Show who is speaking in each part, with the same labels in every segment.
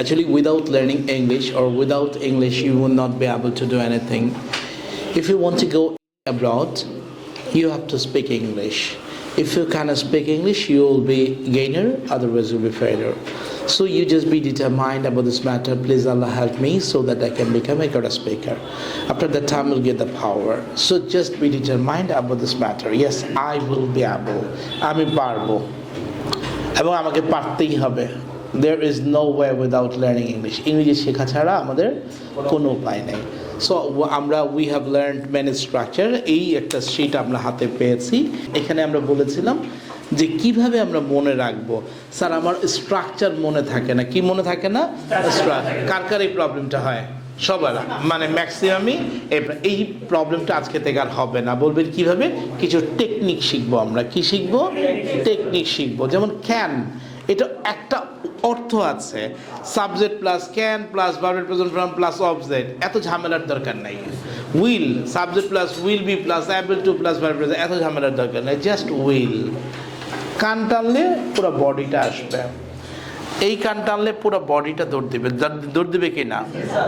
Speaker 1: Actually, without learning English or without English, you will not be able to do anything. If you want to go abroad, you have to speak English. If you cannot speak English, you will be gainer, otherwise you'll be failure. So you just be determined about this matter. Please Allah help me so that I can become a good speaker. After that time, you'll get the power. So just be determined about this matter. Yes, I will be able. আমি পারবো এবং আমাকে পারতেই হবে there is no way without learning English ইংরেজি শেখা ছাড়া আমাদের কোনো উপায় নেই। সো আমরা we have learn manage structure এই একটা শিট আমরা হাতে পেয়েছি। এখানে আমরা বলেছিলাম যে কীভাবে আমরা মনে রাখব। স্যার আমার স্ট্রাকচার মনে থাকে না। কি মনে থাকে না? কার কার এই প্রবলেমটা হয়? সবার। মানে ম্যাক্সিমামই এই প্রবলেমটা আজকে থেকে আর হবে না। বলবেন কীভাবে? কিছু টেকনিক শিখব আমরা। কি শিখব? টেকনিক শিখব। যেমন ক্যান এটা একটা অর্থ আছে। সাবজেক্ট প্লাস ক্যান প্লাস ভার্বের প্রেজেন্ট ফর্ম প্লাস অবজেক্ট এত ঝামেলার দরকার নাই। Will subject plus will be plus able to plus verb এত ঝামেলার দরকার নাই। জাস্ট উইল কান টানলে পুরো বডিটা আসবে। এই কান টানলে পুরো বডিটা দৌড় দিবে। দৌড় দিবে কি না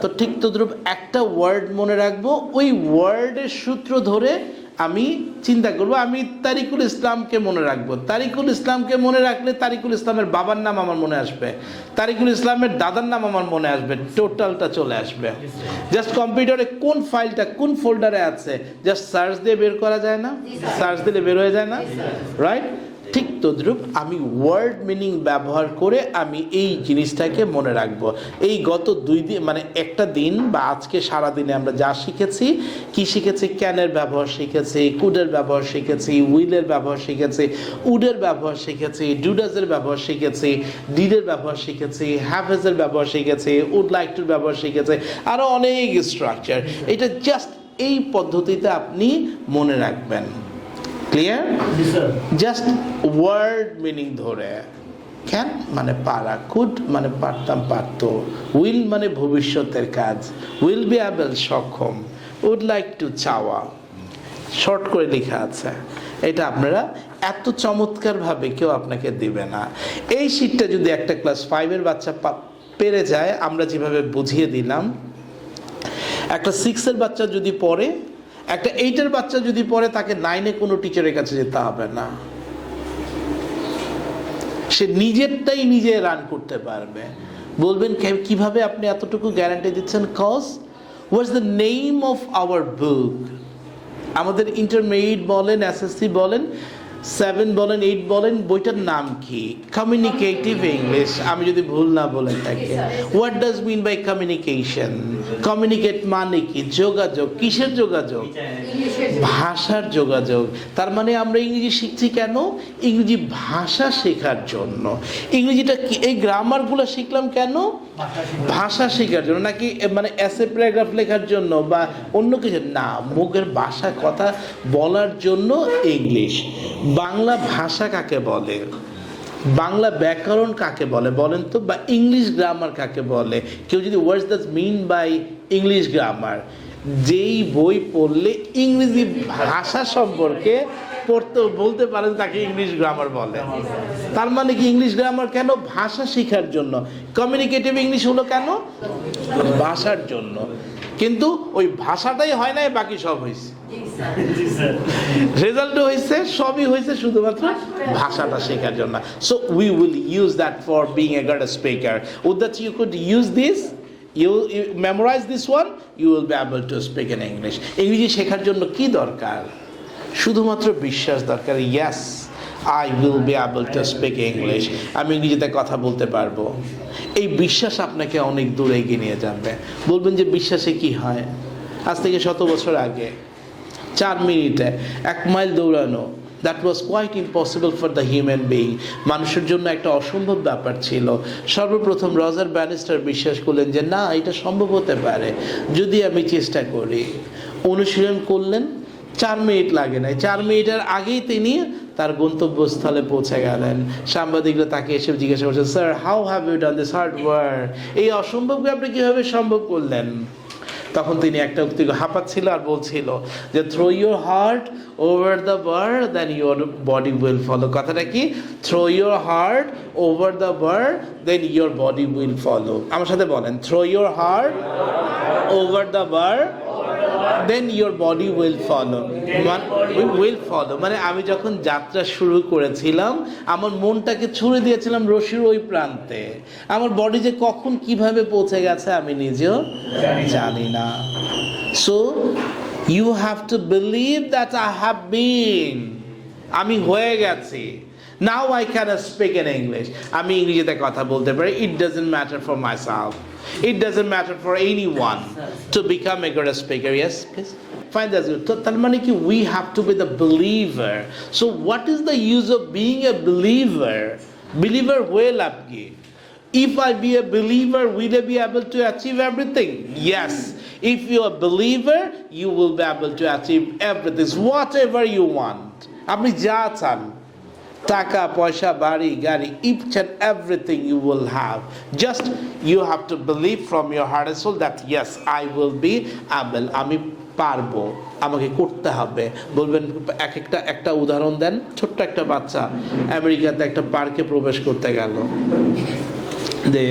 Speaker 1: তো ঠিক তদ্রুপ একটা ওয়ার্ড মনে রাখব। ওই ওয়ার্ডের সূত্র ধরে আমি চিন্তা করব আমি তারিকুল ইসলামকে মনে রাখব। তারিকুল ইসলামকে মনে রাখলে তারিকুল ইসলামের বাবার নাম আমার মনে আসবে। তারিকুল ইসলামের দাদার নাম আমার মনে আসবে টোটালটা চলে আসবে। জাস্ট কম্পিউটারে কোন ফাইলটা কোন ফোল্ডারে আছে? জাস্ট সার্চ দিয়ে বের করা যায় না? সার্চ দিলে বের হয়ে যায় না? রাইট ঠিক তদ্রূপ আমি ওয়ার্ড মিনিং ব্যবহার করে আমি এই জিনিসটাকে মনে রাখব। এই গত দুই দিন মানে একটা দিন বা আজকে সারা দিনে আমরা যা শিখেছি, কি শিখেছি, ক্যানের ব্যবহার শিখেছি, কুডের ব্যবহার শিখেছি, উইলের ব্যবহার শিখেছি, উডের ব্যবহার শিখেছি, ডুডাসের ব্যবহার শিখেছি, ডিডের ব্যবহার শিখেছি হ্যাভেজের ব্যবহার শিখেছি, উড লাইক টুর ব্যবহার শিখেছি আরও অনেক স্ট্রাকচার এটা জাস্ট এই পদ্ধতিতে আপনি মনে রাখবেন। ক্লিয়ার জাস্ট ওয়ার্ড মিনিং ধরে। ক্যান মানে পারা কুড মানে পারতাম পারত। উইল মানে ভবিষ্যতের কাজ। উইল বি অ্যাবেল সক্ষম। উড লাইক টু চাওয়া। শর্ট করে লেখা আছে। এটা আপনারা এত চমৎকারভাবে কেউ আপনাকে দিবে না। এই শীটটা যদি একটা ক্লাস ফাইভের বাচ্চা পেরে যায় আমরা যেভাবে বুঝিয়ে দিলাম একটা সিক্সের বাচ্চা যদি পড়ে একটা এইটের বাচ্চা যদি পড়ে তাকে নাইনে কোনো টিচারের কাছে যেতে হবে না। সে নিজেরটাই নিজে রান করতে পারবে। বলবেন কীভাবে আপনি এতটুকু গ্যারান্টি দিচ্ছেন? Cause what's the name of our book আমাদের ইন্টারমিডিয়েট বলেন এসএসসি বলেন সেভেন বলেন এইট বলেন বইটার নাম কি? কমিউনিকেটিভ ইংলিশ আমি যদি ভুল না বলে থাকি। What does mean by communication communicate মানে কি? যোগাযোগ। কিসের যোগাযোগ? ভাষার যোগাযোগ। তার মানে আমরা ইংরেজি শিখছি কেন? ইংরেজি ভাষা শেখার জন্য। ইংরেজিটা কি? এই গ্রামারগুলো শিখলাম কেন? ভাষা শেখার জন্য। নাকি মানে অ্যাসে প্যারাগ্রাফ লেখার জন্য বা অন্য কিছু? না, মুখের ভাষা কথা বলার জন্য ইংলিশ বাংলা ভাষা কাকে বলে? বাংলা ব্যাকরণ কাকে বলে বলেন তো? বা ইংলিশ গ্রামার কাকে বলে? কেউ যদি words that mean by English grammar যেই বই পড়লে ইংরেজি ভাষা সম্পর্কে পড়তে, বলতে পারেন, তাকে ইংলিশ গ্রামার বলে। তার মানে কি ইংলিশ গ্রামার কেন? ভাষা শেখার জন্য। কমিউনিকেটিভ ইংলিশ হলো কেন? ভাষার জন্য। কিন্তু ওই ভাষাটাই হয় নাই, বাকি সব হয়েছে রেজাল্টও হয়েছে সবই হয়েছে শুধুমাত্র ভাষাটা শেখার জন্য। So we will use that for being a guard speaker with that you could use this you memorize this one you will be able to speak in English ইংরেজি শেখার জন্য কি দরকার? শুধুমাত্র বিশ্বাস দরকার yes I will be able to speak English আমি ইংরেজিতে কথা বলতে পারব। এই বিশ্বাস আপনাকে অনেক দূরে এগিয়ে নিয়ে যাবে। বলবেন যে বিশ্বাসে কি হয়? আজ থেকে শত বছর আগে চার মিনিটে এক মাইল দৌড়ানো। That was quite impossible for the human being মানুষের জন্য একটা অসম্ভব ব্যাপার ছিল। সর্বপ্রথম রজার ব্যানিস্টার বিশ্বাস করলেন যে, না, এটা সম্ভব হতে পারে। যদি আমি চেষ্টা করি। অনুশীলন করলেন। চার মিনিট লাগে নাই। চার মিনিটের আগেই তিনি তার গন্তব্যস্থলে পৌঁছে গেলেন। সাংবাদিকরা তাকে এসে জিজ্ঞাসা করছে sir how have you done this hard work এই অসম্ভবকে আপনি কীভাবে সম্ভব করলেন? তখন তিনি একটা উক্তি হাঁপাচ্ছিল আর বলছিল যে throw your heart over the bird then your body will follow কথাটা কি? Throw your heart over the bird then your body will follow আমার সাথে বলেন throw your heart over the bar then your body will follow will follow মানে আমি যখন যাত্রা শুরু করেছিলাম আমার মনটাকে ছুড়ে দিয়েছিলাম রশির ওই প্রান্তে। আমার বডি যে কখন কীভাবে পৌঁছে গেছে আমি নিজেও জানি না। So you have to believe that I have been আমি হয়ে গেছি। Now I can speak in English আমি ইংরেজিতে কথা বলতে পারি। It doesn't matter for myself it doesn't matter for any one to become a good speaker yes please fine that's good তো তার মানে কি? We have to be the believer so what is the use of being a believer believer হয়ে লাভ কি? If I be a believer, will I be able to achieve everything? Yes. If you're a believer, you will be able to achieve everything, whatever you want. আপনি যা চান টাকা পয়সা বাড়ি গাড়ি and everything you will have just you have to believe from your heart and soul that yes I will be able আমি পারব আমাকে করতে হবে বলবেন এক একটা একটা উদাহরণ দেন ছোট্ট একটা বাচ্চা আমেরিকাতে একটা পার্কে প্রবেশ করতে গেল যে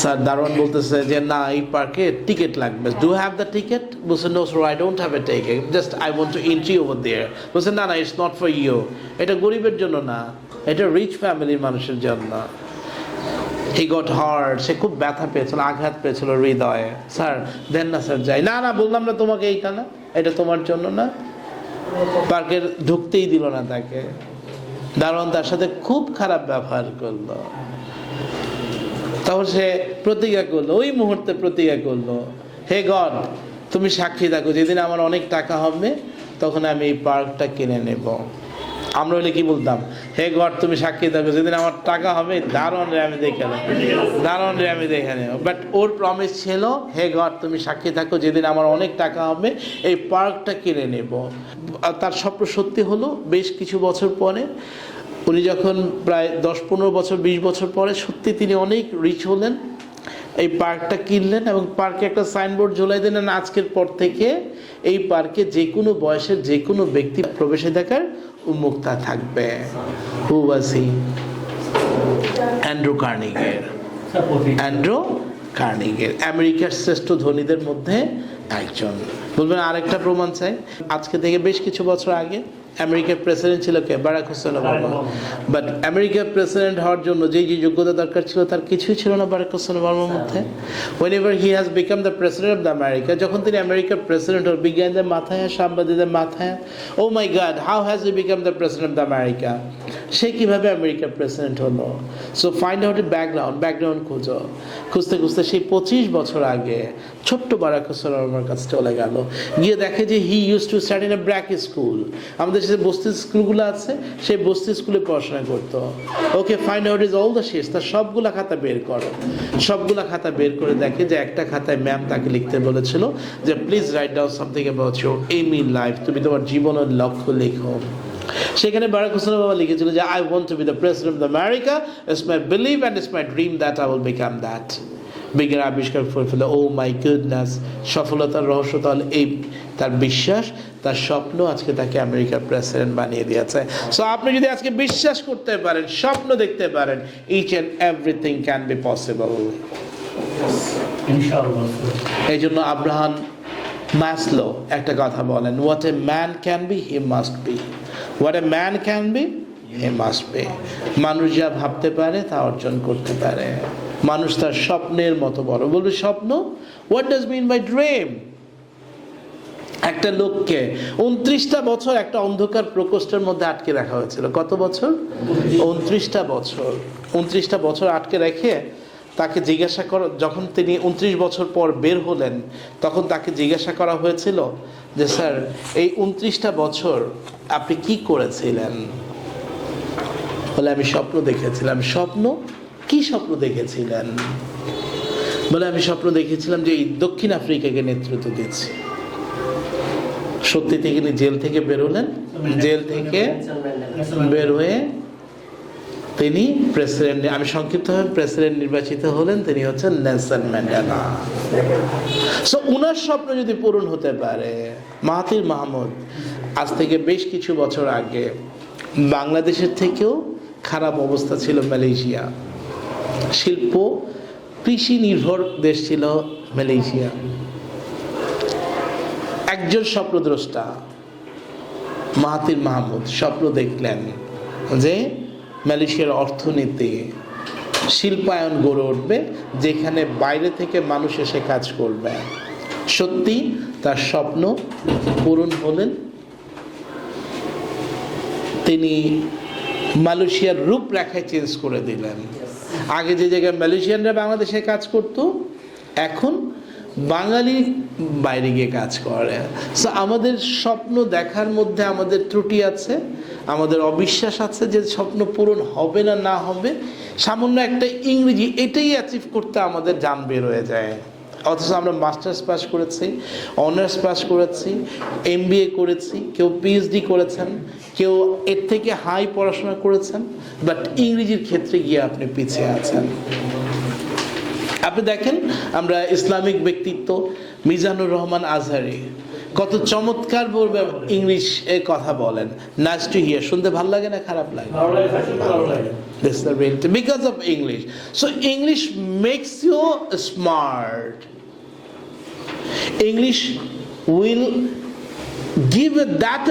Speaker 1: স্যার দারোয়ান বলতেছে যে, না, এই পার্কে টিকিট লাগবে। ডু হ্যাভ দ্য টিকিট বলছে no so I don't have a ticket just I want to entry over there বলছে, না না ইটস নট ফর ইউ এটা গরিবের জন্য না, এটা রিচ ফ্যামিলির মানুষের জন্য। হি গট হার্ট সে খুব ব্যথা পেয়েছিল, আঘাত পেয়েছিল হৃদয়ে। স্যার দেন না স্যার যাই। না না, বললাম না তোমাকে এইটা না এটা তোমার জন্য না। পার্কের ঢুকতেই দিল না তাকে। দারোয়ান তার সাথে খুব খারাপ ব্যবহার করল। তখন সে প্রতিজ্ঞা করল, ওই মুহূর্তে প্রতিজ্ঞা করল, হে গড, তুমি সাক্ষী থাকো, যেদিন আমার অনেক টাকা হবে, তখন আমি এই পার্কটা কিনে নেব। আমরা হলে কি বলতাম? হে গড, তুমি সাক্ষী থাকো, যেদিন আমার টাকা হবে, দারুণ রে, আমি দেখে নেব, দারুণ রে, আমি দেখে নেব। বাট ওর প্রমিস ছিল, হে গড, তুমি সাক্ষী থাকো, যেদিন আমার অনেক টাকা হবে, এই পার্কটা কিনে নেব। তার স্বপ্ন সত্যি হলো, বেশ কিছু বছর পরে উনি যখন প্রায় দশ, পনেরো বছর, বিশ বছর পরে সত্যি তিনি অনেক রিচ হলেন, এই পার্কটা কিনলেন এবং পার্কে একটা সাইনবোর্ড ঝোলাই দিলেন, আজকের পর থেকে এই পার্কে যে কোনো বয়সের যে কোনো ব্যক্তি প্রবেশাধিকার উন্মুক্তা থাকবে। হু ওয়াজ অ্যান্ড্রু কার্নিগের অ্যান্ড্রু কার্নিগের আমেরিকার শ্রেষ্ঠ ধনীদের মধ্যে একজন। বলবেন আরেকটা প্রমাণ চাই। আজকে থেকে বেশ কিছু বছর আগে আমেরিকার প্রেসিডেন্ট ছিল কে? Barack Hussein Obama. বাট আমেরিকার প্রেসিডেন্ট হওয়ার জন্য যে যে যোগ্যতা দরকার ছিল তার কিছুই ছিল না বারাক হোসেন ওবামার মধ্যে। Whenever he has become the president of the America যখন তিনি আমেরিকার প্রেসিডেন্ট হল বিজ্ঞানীদের মাথায় সাংবাদিকদের মাথায় ও my god how has he become the president of the America সে কীভাবে আমেরিকার প্রেসিডেন্ট হলো? So find out a background background খুঁজো। খুঁজতে খুঁজতে সেই পঁচিশ বছর আগে ছোট্ট বারাক হোসেন ওবামার কাছে চলে গেল। গিয়ে দেখে যে he use to study in a BRAC school আমাদের যে বস্তি স্কুলগুলো আছে, সেই বস্তি স্কুলে পড়াশোনা করতো। Okay find out is all the শেষ তার সবগুলা খাতা বের করো। সবগুলা খাতা বের করে দেখে যে একটা খাতায় ম্যাম তাকে লিখতে বলেছিল যে please write down something about your aim in life তুমি তোমার জীবনের লক্ষ্য লেখো। সেখানে বারাক হোসেন বাবা লিখেছিল যে I want to be the president of the America it's my believe and it's my dream that I will become that বিজ্ঞান আবিষ্কার করে ফেলে ও মাই গুডনেস সফলতার রহস্য তাহলে এই তার বিশ্বাস তার স্বপ্ন আজকে তাকে আমেরিকার প্রেসিডেন্ট বানিয়ে দিয়েছে। সো আপনি যদি আজকে বিশ্বাস করতে পারেন স্বপ্ন দেখতে পারেন each and everything can be
Speaker 2: possible
Speaker 1: এই জন্য আব্রাহাম ম্যাসলো একটা কথা বলেন what a man can be he must be what a man can be he must be মানুষ যা ভাবতে পারে তা অর্জন করতে পারে। মানুষ তার স্বপ্নের মতো বড়। বলবে স্বপ্ন? What does mean by dream একটা লোককে উনত্রিশটা বছর একটা অন্ধকার প্রকোষ্ঠের মধ্যে আটকে রাখা হয়েছিল। কত বছর? উনত্রিশটা বছর। উনত্রিশটা বছর আটকে রেখে তাকে জিজ্ঞাসা করা, যখন তিনি উনত্রিশ বছর পর বের হলেন, তখন তাকে জিজ্ঞাসা করা হয়েছিল যে, স্যার, এই উনত্রিশটা বছর আপনি কি করেছিলেন? বলে, আমি স্বপ্ন দেখেছিলাম। স্বপ্ন? কি স্বপ্ন দেখেছিলেন? বলে, আমি স্বপ্ন দেখেছিলাম যে এই দক্ষিণ আফ্রিকাকে নেতৃত্ব দিচ্ছি সত্যি তিনি জেল থেকে বেরোলেন জেল থেকে বের হয়ে তিনি প্রেসিডেন্ট আমি সংক্ষিপ্তভাবে প্রেসিডেন্ট নির্বাচিত হলেন, তিনি হচ্ছেন নেলসন ম্যান্ডেলা। সো উনার স্বপ্ন যদি পূরণ হতে পারে মাহাতির মাহমুদ, আজ থেকে বেশ কিছু বছর আগে বাংলাদেশের থেকেও খারাপ অবস্থা ছিল মালয়েশিয়া। শিল্প, কৃষি নির্ভর দেশ ছিল মালয়েশিয়া। একজন স্বপ্নদ্রষ্টা মাহাতির মাহমুদ, স্বপ্ন দেখলেন যে মালয়েশিয়ার অর্থনীতি, শিল্পায়ন গড়ে উঠবে, যেখানে বাইরে থেকে মানুষ এসে কাজ করবে। সত্যি, তার স্বপ্ন পূরণ হলেন তিনি মালয়েশিয়ার রূপরেখায় চেঞ্জ করে দিলেন। আগে যে জায়গায় মালয়েশিয়ানরা বাংলাদেশে কাজ করত, এখন বাঙালি বাইরে গিয়ে কাজ করে। আমাদের স্বপ্ন দেখার মধ্যে আমাদের ত্রুটি আছে। আমাদের অবিশ্বাস আছে যে স্বপ্ন পূরণ হবে না না হবে। সামান্য একটা ইংরেজি এটাই অ্যাচিভ করতে আমাদের জান বের হয়ে যায়। অথচ আমরা মাস্টার্স পাস করেছি অনার্স পাস করেছি এম করেছি, কেউ পিএইচডি করেছেন, কেউ এর থেকে হাই পড়াশোনা করেছেন বাট ইংরেজির ক্ষেত্রে গিয়ে আপনি পিছিয়ে আছেন। আপনি দেখেন, আমরা ইসলামিক ব্যক্তিত্ব মিজানুর রহমান আজহারি কত চমৎকার বলবে ইংলিশ এ কথা বলেন নাইস টু হিয়ার শুনতে ভালো লাগে না খারাপ লাগে ভালো লাগে This is the reality because of English. So English makes you smart. English will give you that